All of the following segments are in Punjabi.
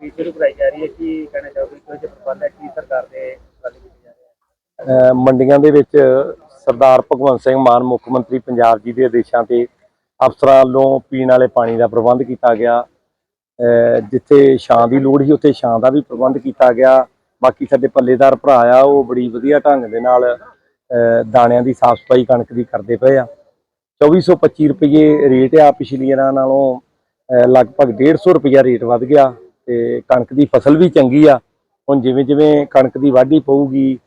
ਖਰੀਦ ਸ਼ੁਰੂ ਕਰਾਈ ਜਾ ਰਹੀ ਹੈ, ਕੀ ਕਹਿਣਾ ਚਾਹੋਗੇ? ਕਿ ਪ੍ਰਬੰਧ ਹੈ, ਕੀ ਸਰਕਾਰ ਦੇ ਵੱਲ ਕੀਤੇ ਜਾ ਰਹੇ ਹਨ ਮੰਡੀਆਂ ਦੇ ਵਿੱਚ ਸਰਦਾਰ ਭਗਵੰਤ ਸਿੰਘ ਮਾਨ, ਮੁੱਖ ਮੰਤਰੀ ਪੰਜਾਬ ਜੀ ਦੇ ਆਦੇਸ਼ਾਂ ਤੇ ਅਫਸਰਾਂ ਵੱਲੋਂ ਪੀਣ ਵਾਲੇ ਪਾਣੀ ਦਾ ਪ੍ਰਬੰਧ ਕੀਤਾ ਗਿਆ। ਜਿੱਥੇ ਛਾਂ ਦੀ ਲੋੜ ਸੀ, ਉੱਥੇ ਛਾਂ ਦਾ ਵੀ ਪ੍ਰਬੰਧ ਕੀਤਾ ਗਿਆ। ਬਾਕੀ ਸਾਡੇ ਪੱਲੇਦਾਰ ਭਰਾ ਆ, ਉਹ ਬੜੀ ਵਧੀਆ ਢੰਗ ਦੇ ਨਾਲ ਦਾਣਿਆਂ ਦੀ ਸਾਫ਼ ਸਫ਼ਾਈ ਕਣਕ ਦੀ ਕਰਦੇ ਪਏ ਆ। 2425 ਰੁਪਏ ਰੇਟ ਆ ਪਿਛਲੀਆਂ ਨਾਲੋਂ, ਅਹ ਲਗਭਗ 150 ਰੁਪਇਆ ਰੇਟ ਵੱਧ ਗਿਆ। ਤੇ ਕਣਕ ਦੀ ਫਸਲ ਵੀ ਚੰਗੀ ਆ। ਹੁਣ ਜਿਵੇਂ ਜਿਵੇਂ ਕਣਕ ਦੀ ਵਾਢੀ ਪਊਗੀ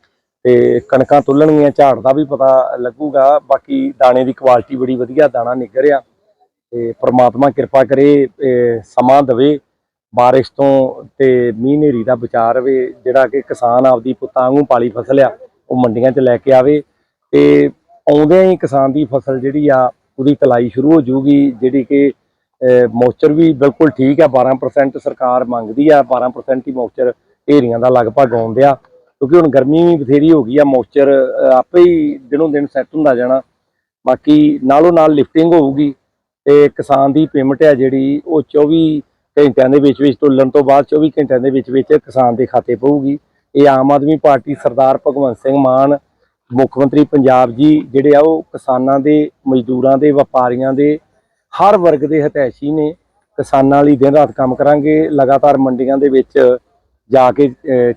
ਤੇ ਕਣਕਾਂ ਤੁਲਣਗੀਆਂ, ਝਾੜ ਦਾ ਵੀ ਪਤਾ ਲੱਗੂਗਾ। ਬਾਕੀ ਦਾਣੇ ਦੀ ਕੁਆਲਿਟੀ ਬੜੀ ਵਧੀਆ, ਦਾਣਾ ਨਿਕਲ ਆ ਤੇ ਪ੍ਰਮਾਤਮਾ ਕਿਰਪਾ ਕਰੇ ਸਮਾਂ ਦਵੇ, ਬਾਰਿਸ਼ ਤੋਂ ਤੇ ਮੀਂਹ ਹਨੇਰੀ ਦਾ ਬਚਾਅ ਰਵੇ, ਜਿਹੜਾ ਕਿ ਕਿਸਾਨ ਆਪਦੀ ਪੁੱਤਾਂ ਵਾਂਗੂ ਪਾਲੀ ਫਸਲ ਆ, ਉਹ ਮੰਡੀਆਂ 'ਚ ਲੈ ਕੇ ਆਵੇ। ਤੇ ਆਉਂਦਿਆਂ ਹੀ ਕਿਸਾਨ ਦੀ ਫਸਲ ਜਿਹੜੀ ਆ, ਉਹਦੀ ਤਲਾਈ ਸ਼ੁਰੂ ਹੋ ਜੂਗੀ ਜਿਹੜੀ ਕਿ ਮੋਇਸਚਰ ਵੀ ਬਿਲਕੁਲ ਠੀਕ ਆ 12% ਸਰਕਾਰ ਮੰਗਦੀ ਆ 12% ਹੀ ਮੋਇਸਚਰ ਢੇਰੀਆਂ ਦਾ ਲਗਭਗ ਆਉਂਦਿਆ, ਕਿਉਂਕਿ ਹੁਣ ਗਰਮੀ ਵੀ ਬਥੇਰੀ ਹੋ ਗਈ ਆ ਮੋਇਸਚਰ ਆਪੇ ਹੀ ਦਿਨੋਂ ਦਿਨ ਸੈੱਟ ਹੁੰਦਾ ਜਾਣਾ। ਬਾਕੀ ਨਾਲੋਂ ਨਾਲ ਲਿਫਟਿੰਗ ਹੋਊਗੀ ਤੇ ਕਿਸਾਨ ਦੀ ਪੇਮੈਂਟ ਹੈ ਜਿਹੜੀ, ਉਹ 24 ਘੰਟਿਆਂ ਦੇ ਵਿੱਚ ਵਿੱਚ ਤੁਲਣ ਤੋਂ ਬਾਅਦ 24 ਘੰਟਿਆਂ ਦੇ ਵਿੱਚ ਵਿੱਚ ਕਿਸਾਨ ਦੇ ਖਾਤੇ ਪਊਗੀ। ਇਹ ਆਮ ਆਦਮੀ ਪਾਰਟੀ ਸਰਦਾਰ ਭਗਵੰਤ ਸਿੰਘ ਮਾਨ, ਮੁੱਖ ਮੰਤਰੀ ਪੰਜਾਬ ਜੀ, ਜਿਹੜੇ ਆ ਉਹ ਕਿਸਾਨਾਂ ਦੇ, ਮਜ਼ਦੂਰਾਂ ਦੇ, ਵਪਾਰੀਆਂ ਦੇ ਹਰ ਵਰਗ ਦੇ ਹਤੈਸ਼ੀ ਨੇ ਕਿਸਾਨਾਂ ਲਈ ਦਿਨ ਰਾਤ ਕੰਮ ਕਰਾਂਗੇ, ਲਗਾਤਾਰ ਮੰਡੀਆਂ ਦੇ ਵਿੱਚ ਜਾ ਕੇ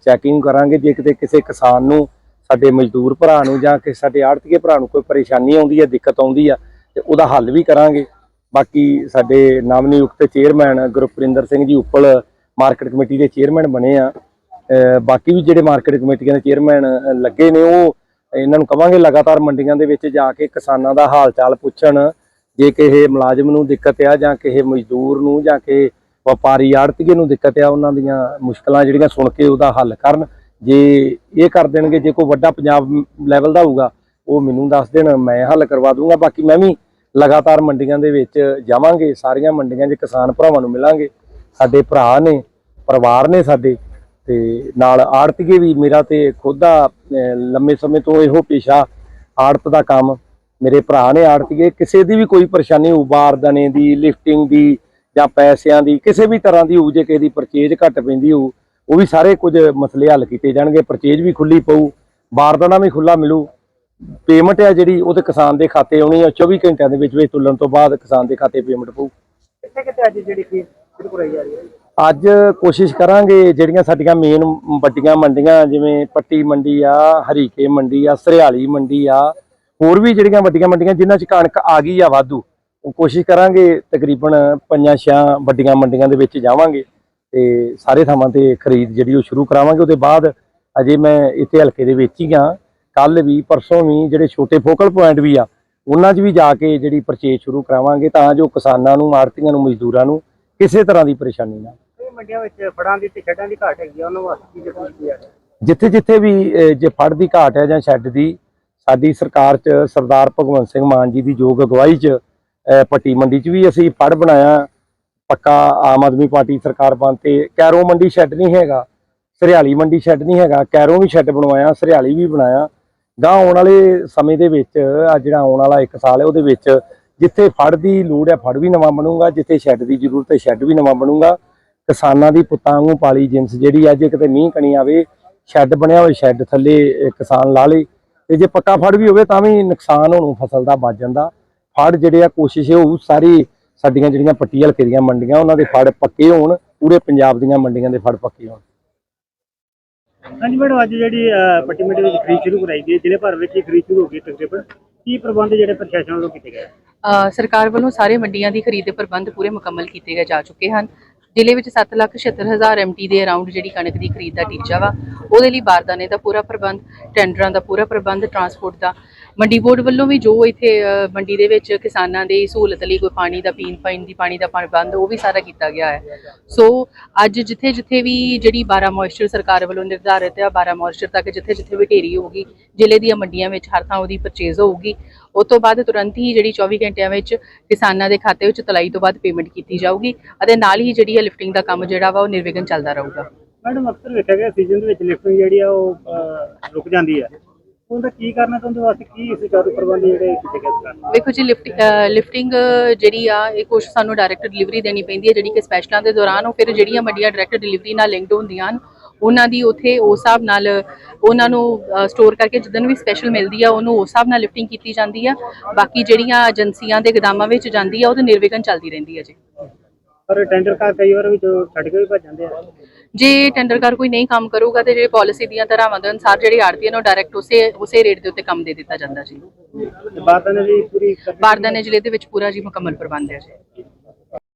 ਚੈਕਿੰਗ ਕਰਾਂਗੇ। ਜੇ ਕਿਤੇ ਕਿਸੇ ਕਿਸਾਨ ਨੂੰ, ਸਾਡੇ ਮਜ਼ਦੂਰ ਭਰਾ ਨੂੰ ਜਾਂ ਕਿਸੇ ਸਾਡੇ ਆੜਤੀਏ ਭਰਾ ਨੂੰ ਕੋਈ ਪਰੇਸ਼ਾਨੀ ਆਉਂਦੀ ਹੈ ਦਿੱਕਤ ਆਉਂਦੀ ਆ, ਤੇ ਉਹਦਾ ਹੱਲ ਵੀ ਕਰਾਂਗੇ। ਬਾਕੀ ਸਾਡੇ ਨਵਨਿਯੁਕਤ chairman Gurprinder Singh ji Uppal market committee ਦੇ ਚੇਅਰਮੈਨ ਬਣੇ ਆ। ਬਾਕੀ ਵੀ ਜਿਹੜੇ ਮਾਰਕੀਟ ਕਮੇਟੀਆਂ ਦੇ ਚੇਅਰਮੈਨ ਲੱਗੇ ਨੇ, ਉਹ ਇਹਨਾਂ ਨੂੰ ਕਵਾਂਗੇ ਲਗਾਤਾਰ ਮੰਡੀਆਂ ਦੇ ਵਿੱਚ ਜਾ ਕੇ ਕਿਸਾਨਾਂ ਦਾ ਹਾਲ ਚਾਲ ਪੁੱਛਣ। ਜੇ ਕਿਸੇ ਮੁਲਾਜ਼ਮ ਨੂੰ ਦਿੱਕਤ ਆ ਜਾਂ ਕਿਸੇ ਮਜ਼ਦੂਰ ਨੂੰ ਜਾਂ ਕਿਸੇ ਵਪਾਰੀ ਆੜਤੀਏ ਨੂੰ ਦਿੱਕਤ ਆ, ਉਹਨਾਂ ਦੀਆਂ ਮੁਸ਼ਕਲਾਂ ਜਿਹੜੀਆਂ ਸੁਣ ਕੇ ਉਹਦਾ ਹੱਲ ਕਰਨ। ਜੇ ਇਹ ਕਰ ਦੇਣਗੇ, ਜੇ ਕੋਈ ਵੱਡਾ ਪੰਜਾਬ ਲੈਵਲ ਦਾ ਹੋਊਗਾ, ਉਹ ਮੈਨੂੰ ਦੱਸ ਦੇਣ, ਮੈਂ ਹੱਲ ਕਰਵਾ ਦੂੰਗਾ। ਬਾਕੀ ਮੈਂ ਵੀ ਲਗਾਤਾਰ ਮੰਡੀਆਂ ਦੇ ਵਿੱਚ ਜਾਵਾਂਗੇ, ਸਾਰੀਆਂ ਮੰਡੀਆਂ 'ਚ ਕਿਸਾਨ ਭਰਾਵਾਂ ਨੂੰ ਮਿਲਾਂਗੇ। ਸਾਡੇ ਭਰਾ ਨੇ, ਪਰਿਵਾਰ ਨੇ ਸਾਡੇ, ਤੇ ਨਾਲ ਆੜਤੀਏ ਵੀ ਮੇਰਾ ਤੇ ਖੁਦ ਦਾ ਲੰਮੇ ਸਮੇਂ ਤੋਂ ਇਹੋ ਪੇਸ਼ਾ ਆੜਤ ਦਾ ਕੰਮ। ਮੇਰੇ ਭਰਾ ਨੇ ਆੜਤੀਏ ਕਿਸੇ ਦੀ ਵੀ ਕੋਈ ਪਰੇਸ਼ਾਨੀ ਹੋਊ ਬਾਰਦਾਨੇ ਦੀ ਲਿਫਟਿੰਗ ਦੀ ਜਾਂ ਪੈਸਿਆਂ ਦੀ ਕਿਸੇ ਵੀ ਤਰ੍ਹਾਂ ਦੀ ਹੋਊ ਜੇ ਕਿਸੇ ਦੀ ਪਰਚੇਜ ਘੱਟ ਪੈਂਦੀ ਹੋਊ ਉਹ ਵੀ ਸਾਰੇ ਕੁਝ ਮਸਲੇ ਹੱਲ ਕੀਤੇ ਜਾਣਗੇ। ਪਰਚੇਜ ਵੀ ਖੁੱਲੀ ਪਊ ਬਾਰਦਾਨਾ ਵੀ ਖੁੱਲਾ ਮਿਲੂ। ਪੇਮੈਂਟ ਹੈ ਜਿਹੜੀ ਉਹ ਤੇ ਕਿਸਾਨ ਦੇ ਖਾਤੇ ਆਉਣੀ ਆ। 24 ਘੰਟਿਆਂ ਦੇ ਵਿੱਚ ਵਿੱਚ ਤੁਲਣ ਤੋਂ ਬਾਅਦ ਕਿਸਾਨ ਦੇ ਖਾਤੇ ਪੇਮੈਂਟ ਪਊ। ਕਿੱਥੇ ਕਿੱਥੇ ਅੱਜ ਜਿਹੜੀ ਸ਼ੁਰੂ ਕਰਾਈ ਜਾ ਰਹੀ ਹੈ? ਅੱਜ ਕੋਸ਼ਿਸ਼ ਕਰਾਂਗੇ ਜਿਹੜੀਆਂ ਸਾਡੀਆਂ ਮੇਨ ਵੱਡੀਆਂ ਮੰਡੀਆਂ ਜਿਵੇਂ ਪੱਟੀ ਮੰਡੀ ਆ ਹਰੀਕੇ ਮੰਡੀ ਆ ਸਰਿਆਲੀ ਮੰਡੀ ਆ ਹੋਰ ਵੀ ਜਿਹੜੀਆਂ ਵੱਡੀਆਂ ਮੰਡੀਆਂ ਜਿਨ੍ਹਾਂ 'ਚ ਕਣਕ ਆ ਗਈ ਆ ਵਾਧੂ ਉਹ ਕੋਸ਼ਿਸ਼ ਕਰਾਂਗੇ ਤਕਰੀਬਨ ਪੰਜਾਂ ਛਾਂ ਵੱਡੀਆਂ ਮੰਡੀਆਂ ਦੇ ਵਿੱਚ ਜਾਵਾਂਗੇ ਤੇ ਸਾਰੇ ਥਾਵਾਂ ਤੇ ਖਰੀਦ ਜਿਹੜੀ ਉਹ ਸ਼ੁਰੂ ਕਰਾਵਾਂਗੇ। ਉਹਦੇ ਬਾਅਦ ਅਜੇ ਮੈਂ ਇੱਥੇ ਹਲਕੇ ਦੇ ਵਿੱਚ ਹੀ ਆ ਕੱਲ ਵੀ ਪਰਸੋਂ ਵੀ ਜਿਹੜੇ ਛੋਟੇ ਫੋਕਲ ਪੁਆਇੰਟ ਵੀ ਆ ਉਹਨਾਂ 'ਚ ਵੀ ਜਾ ਕੇ ਜਿਹੜੀ ਪਰਚੇਜ ਸ਼ੁਰੂ ਕਰਾਵਾਂਗੇ ਤਾਂ ਜੋ ਕਿਸਾਨਾਂ ਨੂੰ ਆੜਤੀਆਂ ਨੂੰ ਮਜ਼ਦੂਰਾਂ ਨੂੰ ਕਿਸੇ ਤਰ੍ਹਾਂ ਦੀ ਪਰੇਸ਼ਾਨੀ ਨਾ ਇਹ ਮੰਡੀਆਂ ਵਿੱਚ ਫੜਾਂ ਦੀ ਤੇ ਛੱਡਾਂ ਦੀ ਘਾਟ ਹੈਗੀ ਆ ਉਹਨਾਂ ਵਾਸਤੇ ਕੀ ਜ਼ਰੂਰੀ ਕੀਤੀ ਜਾ ਰਹੀ ਹੈ ਜਿੱਥੇ ਜਿੱਥੇ ਵੀ ਜੇ ਫੜ ਦੀ ਘਾਟ ਹੈ ਜਾਂ ਸ਼ੈੱਡ ਦੀ ਸਾਡੀ ਸਰਕਾਰ 'ਚ ਸਰਦਾਰ ਭਗਵੰਤ ਸਿੰਘ ਮਾਨ ਜੀ ਦੀ ਯੋਗ ਅਗਵਾਈ 'ਚ ਪੱਟੀ ਮੰਡੀ 'ਚ ਵੀ ਅਸੀਂ ਫੜ ਬਣਾਇਆ। ਪੱਕਾ ਆਮ ਆਦਮੀ ਪਾਰਟੀ ਸਰਕਾਰ ਬਣ ਤੇ ਕੈਰੋ ਮੰਡੀ ਸ਼ੈੱਡ ਨਹੀਂ ਹੈਗਾ, ਸਰਿਆਲੀ ਮੰਡੀ ਸ਼ੈੱਡ ਨਹੀਂ ਹੈਗਾ, ਕੈਰੋ ਵੀ ਸ਼ੈੱਡ ਬਣਵਾਇਆ, ਸਰਿਆਲੀ ਵੀ ਬਣਾਇਆ। ਗਾਂ ਆਉਣ ਵਾਲੇ ਸਮੇਂ ਦੇ ਵਿੱਚ ਆ ਜਿਹੜਾ ਆਉਣ ਵਾਲਾ ਇੱਕ ਸਾਲ ਹੈ, ਉਹਦੇ ਵਿੱਚ ਜਿੱਥੇ ਫੜ ਦੀ ਲੋੜ ਹੈ, ਫੜ ਵੀ ਨਵਾਂ ਬਣੂਗਾ, ਜਿੱਥੇ ਸ਼ੈੱਡ ਦੀ ਜ਼ਰੂਰਤ ਹੈ ਸ਼ੈੱਡ ਵੀ ਨਵਾਂ ਬਣੂਗਾ। ਕਿਸਾਨਾਂ ਦੀ ਪੁੱਤਾਂ ਵਾਂਗੂ ਪਾਲੀ ਜਿੰਸ ਜਿਹੜੀ ਅੱਜ ਕਿਤੇ ਮੀਂਹ ਕਣੀ ਆਵੇ ਸ਼ੈੱਡ ਬਣਿਆ ਹੋਇਆ ਸ਼ੈੱਡ ਥੱਲੇ ਕਿਸਾਨ ਲਾ ਲੇ ਤੇ ਜੇ ਪੱਕਾ ਫੜ ਵੀ ਹੋਵੇ ਤਾਂ ਵੀ ਨੁਕਸਾਨ ਹੋਣੋਂ ਫਸਲ ਦਾ ਬਚ ਜਾਂਦਾ। ਫੜ ਜਿਹੜੇ ਆ ਕੋਸ਼ਿਸ਼ ਹੋਊ ਸਾਰੀ ਸਾਡੀਆਂ ਜਿਹੜੀਆਂ ਪੱਟੀ ਹਲਕੇ ਦੀਆਂ ਮੰਡੀਆਂ ਉਹਨਾਂ ਦੇ ਫੜ ਪੱਕੇ ਹੋਣ ਪੂਰੇ ਪੰਜਾਬ ਦੀਆਂ ਮੰਡੀਆਂ ਦੇ ਫੜ ਪੱਕੇ ਹੋਣ। ਹਾਂਜੀ ਮੈਡਮ ਅੱਜ ਜਿਹੜੀ ਪੱਟੀ ਮੰਡੀ ਵਿੱਚ ਖਰੀਦ ਸ਼ੁਰੂ ਕਰਾਈ ਗਈ ਜ਼ਿਲ੍ਹੇ ਭਰ ਵਿੱਚ ਹੀ ਖਰੀਦ ਸ਼ੁਰੂ ਹੋ ਗਈ ਤਕਰੀਬਨ। ਕੀ ਪ੍ਰਬੰਧ ਜਿਹੜੇ ਪ੍ਰਸ਼ਾਸਨ ਵੱਲੋਂ ਕੀਤੇ ਗਏ? ਸਰਕਾਰ ਵੱਲੋਂ ਸਾਰੇ ਮੰਡੀਆਂ ਦੀ ਖਰੀਦ ਦੇ ਪ੍ਰਬੰਧ ਪੂਰੇ ਮੁਕੰਮਲ ਕੀਤੇ ਗਏ ਜਾ ਚੁੱਕੇ ਹਨ। ਜ਼ਿਲ੍ਹੇ ਵਿੱਚ 7,76,000 ਐਮਟੀ ਦੇ ਅਰਾਊਂਡ ਜਿਹੜੀ ਕਣਕ ਦੀ ਖਰੀਦ ਦਾ ਟੀਚਾ ਵਾ ਉਹਦੇ ਲਈ ਬਾਰਦਾਨੇ ਦਾ ਪੂਰਾ ਪ੍ਰਬੰਧ ਟੈਂਡਰਾਂ ਦਾ ਪੂਰਾ ਪ੍ਰਬੰਧ ਟਰਾਂਸਪੋਰਟ ਦਾ। ਮੰਡੀ ਬੋਰਡ ਵੱਲੋਂ ਵੀ ਜੋ ਇੱਥੇ ਮੰਡੀ ਦੇ ਵਿੱਚ ਕਿਸਾਨਾਂ ਦੀ ਸਹੂਲਤ ਲਈ ਕੋਈ ਪਾਣੀ ਦਾ, ਪੀਣ, ਪਾਣੀ ਦੀ ਪਾਣੀ ਦਾ ਪ੍ਰਬੰਧ, ਉਹ ਵੀ ਸਾਰਾ ਕੀਤਾ ਗਿਆ ਹੈ। ਸੋ ਅੱਜ ਜਿੱਥੇ ਜਿੱਥੇ ਵੀ ਜਿਹੜੀ 12 ਮੋਇਸਚਰ ਸਰਕਾਰ ਵੱਲੋਂ ਨਿਰਧਾਰਿਤ ਹੈ 12 ਮੋਇਸਚਰ ਤੱਕ ਜਿੱਥੇ ਜਿੱਥੇ ਵੀ ਢੇਰੀ ਹੋਊਗੀ, ਜ਼ਿਲ੍ਹੇ ਦੀਆਂ ਮੰਡੀਆਂ ਵਿੱਚ ਹਰ ਥਾਂ ਉਹਦੀ ਪਰਚੇਜ਼ ਹੋਊਗੀ। ਉਸ ਤੋਂ ਬਾਅਦ ਤੁਰੰਤ ਹੀ ਜਿਹੜੀ 24 ਘੰਟਿਆਂ ਵਿੱਚ ਕਿਸਾਨਾਂ ਦੇ ਖਾਤੇ ਵਿੱਚ ਤਲਾਈ ਤੋਂ ਬਾਅਦ ਪੇਮੈਂਟ ਕੀਤੀ ਜਾਊਗੀ ਅਤੇ ਨਾਲ ਹੀ ਜਿਹੜੀ ਹੈ ਲਿਫਟਿੰਗ ਦਾ ਕੰਮ ਜਿਹੜਾ ਵਾ ਉਹ ਨਿਰਵਿਘਨ ਚੱਲਦਾ ਰਹੂਗਾ। ਮੈਡਮ ਅਕਸਰ ਵੇਖਿਆ ਗਿਆ ਸੀਜ਼ਨ ਦੇ ਵਿੱਚ ਲਿਫਟਿੰਗ ਜਿਹੜੀ ਆ ਉਹ ਅਹ, ਰੁਕ ਜਾਂਦੀ ਹੈ ਉਹਦਾ ਕੀ ਕਰਨਾ ਤੇ ਉਹਦੇ ਵਾਸਤੇ ਕੀ ਸੁਚਾਰੂ ਪ੍ਰਬੰਧ ਜਿਹੜੇ ਕੀਤੇ ਗਏ ਸਰਕਾਰ ਵੇਖੋ ਜੀ ਲਿਫਟ ਲਿਫਟਿੰਗ ਜਿਹੜੀ ਆ ਇਹ ਕੁਛ ਸਾਨੂੰ ਡਾਇਰੈਕਟ ਡਿਲੀਵਰੀ ਦੇਣੀ ਪੈਂਦੀ ਹੈ ਜਿਹੜੀ ਕਿ ਸਪੈਸ਼ਲਾਂ ਦੇ ਦੌਰਾਨ ਉਹ ਫਿਰ ਜਿਹੜੀਆਂ ਮੰਡੀਆਂ ਡਾਇਰੈਕਟ ਡਿਲੀਵਰੀ ਨਾਲ ਲਿੰਕਡ ਹੁੰਦੀਆਂ ਹਨ ਉਹਨਾਂ ਦੀ ਉਥੇ ਉਸ ਹਿਸਾਬ ਨਾਲ ਉਹਨਾਂ ਨੂੰ ਸਟੋਰ ਕਰਕੇ ਜਿੱਦਨ ਵੀ ਸਪੈਸ਼ਲ ਮਿਲਦੀ ਆ ਉਹਨੂੰ ਉਸ ਹਿਸਾਬ ਨਾਲ ਲਿਫਟਿੰਗ ਕੀਤੀ ਜਾਂਦੀ ਆ। ਬਾਕੀ ਜਿਹੜੀਆਂ ਏਜੰਸੀਆਂ ਦੇ ਗਦਾਮਾਂ ਵਿੱਚ ਜਾਂਦੀ ਆ ਉਹ ਤੇ ਨਿਰਵਿਘਨ ਚੱਲਦੀ ਰਹਿੰਦੀ ਹੈ ਜੀ। ਪਰ ਟੈਂਡਰ ਕਰ ਕਈ ਵਾਰ ਵਿੱਚ ਛੱਡ ਕੇ ਵੀ ਭੱਜ ਜਾਂਦੇ ਆ। ਜੇ ਟੈਂਡਰਕਾਰ ਕੋਈ ਨਹੀਂ ਕੰਮ ਕਰੂਗਾ ਤੇ ਜਿਹੜੇ ਪਾਲਿਸੀ ਦੀਆਂ ਧਾਰਾਵਾਂ ਦੇ ਅਨੁਸਾਰ ਜਿਹੜੀ ਆੜਤੀ ਨੂੰ ਡਾਇਰੈਕਟ ਉਸੇ ਉਸੇ ਰੇਟ ਦੇ ਉੱਤੇ ਕੰਮ ਦੇ ਦਿੱਤਾ ਜਾਂਦਾ ਜੀ। ਪੂਰੀ ਬਾਰਦਾਨੇ ਜ਼ਿਲ੍ਹੇ ਦੇ ਵਿੱਚ ਪੂਰਾ ਜੀ ਮੁਕੰਮਲ ਪ੍ਰਬੰਧ ਹੈ ਜੀ।